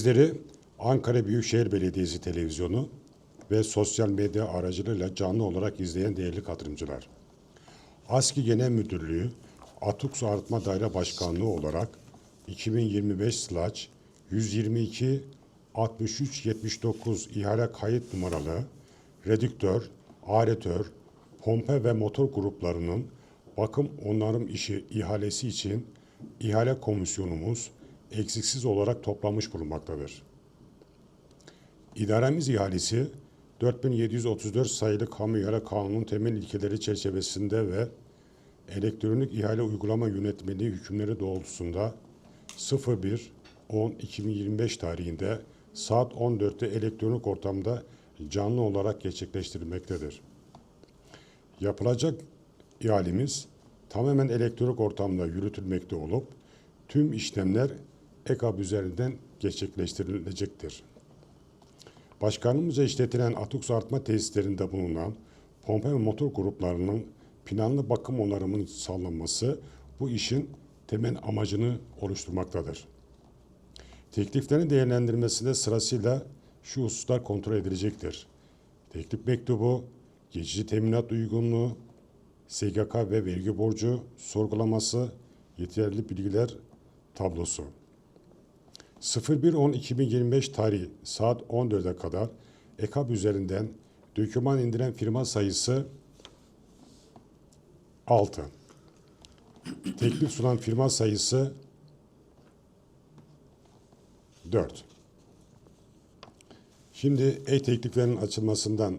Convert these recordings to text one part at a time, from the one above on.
Bizleri Ankara Büyükşehir Belediyesi Televizyonu ve sosyal medya aracılığıyla canlı olarak izleyen değerli katılımcılar. ASKİ Genel Müdürlüğü Atuk Arıtma Daire Başkanlığı olarak 2025 slash 122 63 79 ihale kayıt numaralı redüktör, aretör, pompa ve motor gruplarının bakım onarım işi ihalesi için ihale komisyonumuz eksiksiz olarak toplamış bulunmaktadır. İdaremiz ihalesi 4734 sayılı Kamu İhale Kanunu'nun temel ilkeleri çerçevesinde ve elektronik ihale uygulama yönetmeliği hükümleri doğrultusunda 01-10-2025 tarihinde saat 14'te elektronik ortamda canlı olarak gerçekleştirilmektedir. Yapılacak ihalemiz tamamen elektronik ortamda yürütülmekte olup tüm işlemler EKAB üzerinden gerçekleştirilecektir. Başkanımızca işletilen atık su arıtma tesislerinde bulunan pompa ve motor gruplarının planlı bakım onarımının sağlanması bu işin temel amacını oluşturmaktadır. Tekliflerin değerlendirmesinde sırasıyla şu hususlar kontrol edilecektir. Teklif mektubu, geçici teminat uygunluğu, SGK ve vergi borcu sorgulaması, yeterli bilgiler tablosu. 01.10.2025 tarihi saat 14'e kadar EKAB üzerinden döküman indiren firma sayısı 6. Teklif sunan firma sayısı 4. Şimdi e-tekliflerin açılmasından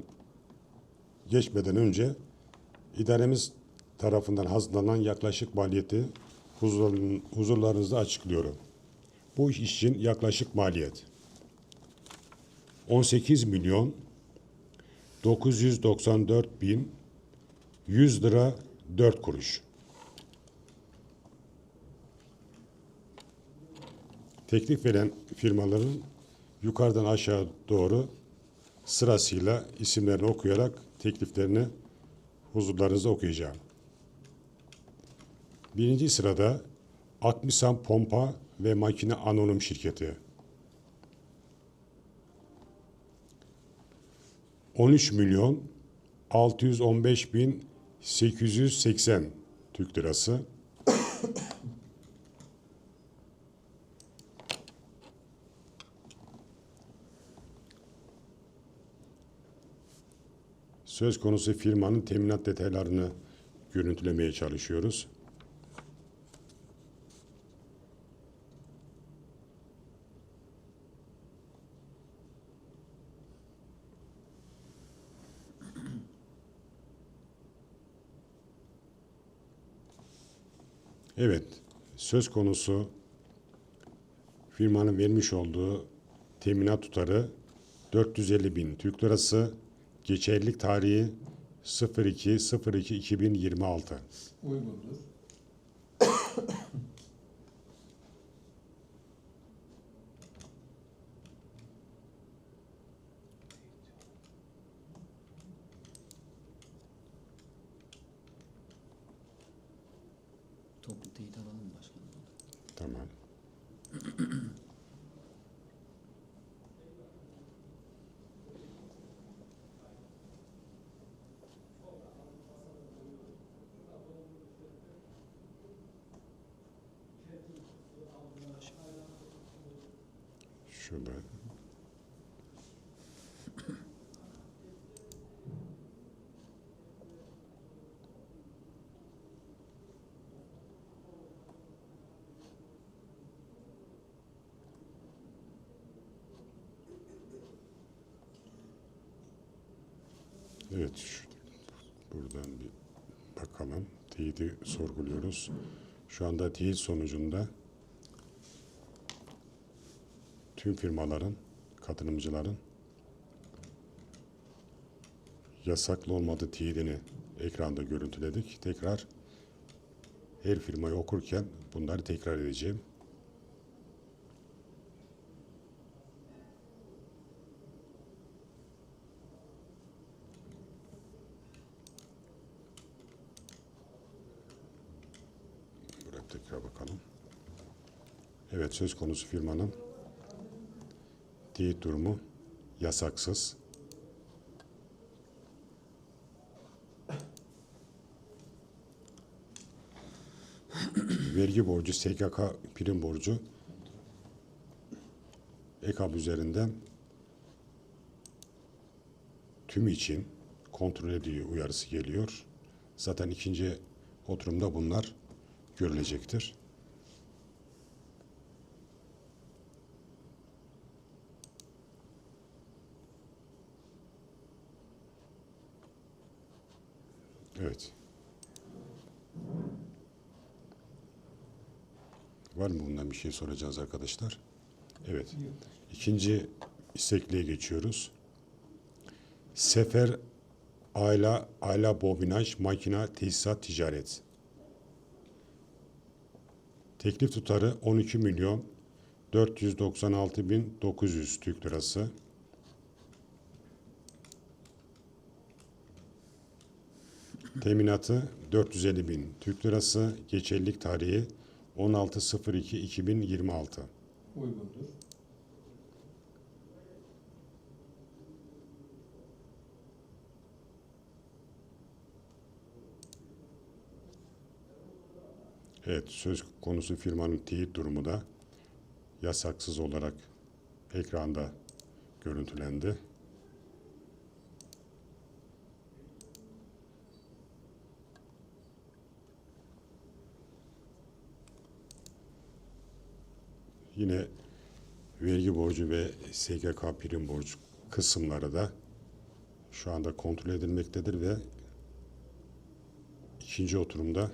geçmeden önce idaremiz tarafından hazırlanan yaklaşık maliyeti huzurların- huzurlarınızda açıklıyorum. Bu iş için yaklaşık maliyet 18 milyon 994 bin 100 lira 4 kuruş. Teklif veren firmaların yukarıdan aşağı doğru sırasıyla isimlerini okuyarak tekliflerini huzurlarınızda okuyacağım. Birinci sırada Akmisan Pompa ve Makine Anonim Şirketi. 13 milyon 615 bin 880 Türk lirası. Söz konusu firmanın teminat detaylarını görüntülemeye çalışıyoruz. Evet, söz konusu firmanın vermiş olduğu teminat tutarı 450 bin Türk lirası, geçerlilik tarihi 02.02.2026. Uygundur. Toplu teyit alalım başkanım. Tamam. Şurada. Evet, şu, buradan bir bakalım. Teyidi sorguluyoruz. Şu anda teyit sonucunda tüm firmaların, katılımcıların yasaklı olmadığı teyidini ekranda görüntüledik. Tekrar her firmayı okurken bunları tekrar edeceğim. Buraya tekrar bakalım. Evet söz konusu firmanın teyit durumu yasaksız. Vergi borcu, SGK prim borcu EKAB üzerinden tüm için kontrol ediyor uyarısı geliyor. Zaten ikinci oturumda bunlar görülecektir. Evet. Var mı bundan bir şey soracağız arkadaşlar? Evet. İkinci istekliğe geçiyoruz. Sefer Ayla Ayla Bobinaj Makina Tesisat Ticaret. Teklif tutarı 12 milyon 496 bin 900 Türk lirası. Teminatı 450 bin Türk lirası. Geçerlilik tarihi 16.02.2026. Uygundur. Evet, söz konusu firmanın teyit durumu da yasaksız olarak ekranda görüntülendi. Yine vergi borcu ve SGK prim borcu kısımları da şu anda kontrol edilmektedir ve ikinci oturumda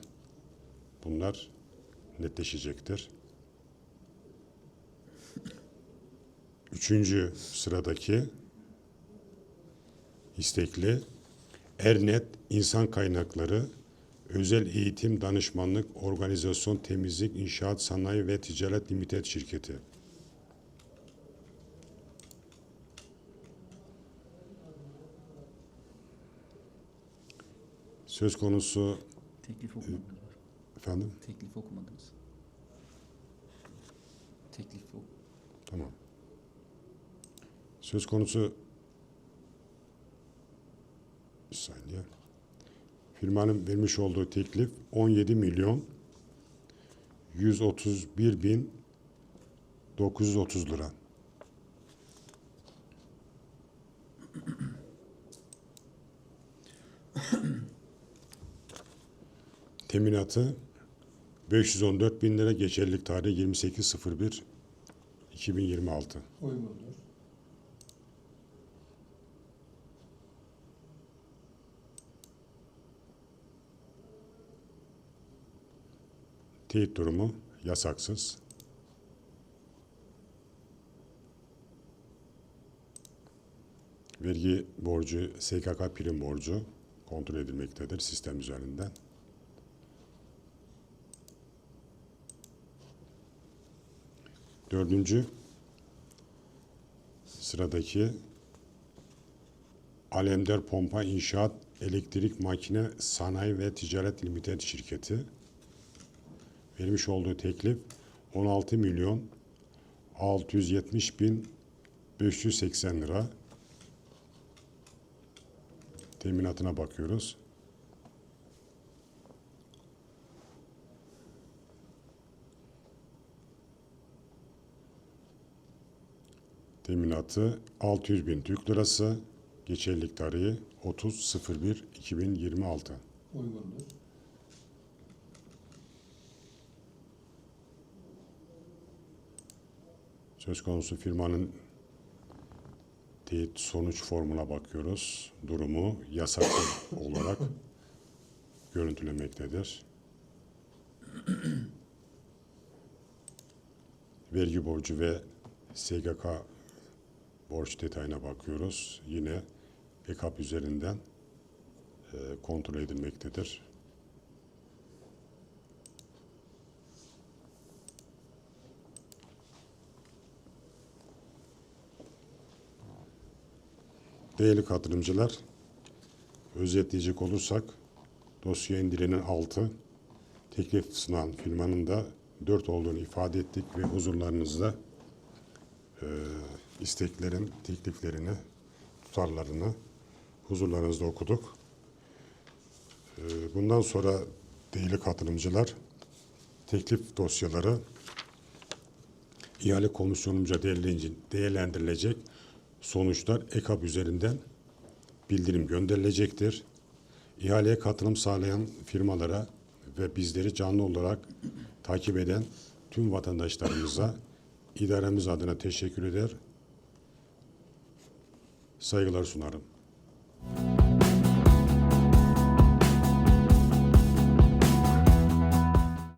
bunlar netleşecektir. Üçüncü sıradaki istekli Ernet İnsan Kaynakları Özel Eğitim Danışmanlık Organizasyon Temizlik İnşaat Sanayi ve Ticaret Limited Şirketi. Söz konusu Teklif okumadınız. efendim Teklif okumadınız. Teklif ok Tamam. Söz konusu bir saniye. Firmanın vermiş olduğu teklif 17 milyon 131 bin 930 lira. Teminatı 514 bin lira geçerlilik tarihi 28.01 2026. Uygundur. Teyit durumu yasaksız. Vergi borcu, SKK prim borcu kontrol edilmektedir sistem üzerinden. Dördüncü sıradaki Alemdar Pompa İnşaat Elektrik Makine Sanayi ve Ticaret Limited şirketi vermiş olduğu teklif 16 milyon 670 bin 580 lira. Teminatına bakıyoruz. Teminatı 600 bin Türk lirası. Geçerlilik tarihi 30.01.2026. Uygundur. Söz konusu firmanın teyit sonuç formuna bakıyoruz. Durumu yasaklı olarak görüntülemektedir. Vergi borcu ve SGK borç detayına bakıyoruz. Yine EKAP üzerinden e, kontrol edilmektedir. Değerli katılımcılar, özetleyecek olursak dosya indirenin 6, teklif sunan firmanın da 4 olduğunu ifade ettik ve huzurlarınızda e, isteklerin, tekliflerini, tutarlarını huzurlarınızda okuduk. Ee, Bundan sonra değerli katılımcılar teklif dosyaları ihale komisyonumca değerlenci- değerlendirilecek sonuçlar EKAP üzerinden bildirim gönderilecektir. İhaleye katılım sağlayan firmalara ve bizleri canlı olarak takip eden tüm vatandaşlarımıza idaremiz adına teşekkür eder. Saygılar sunarım.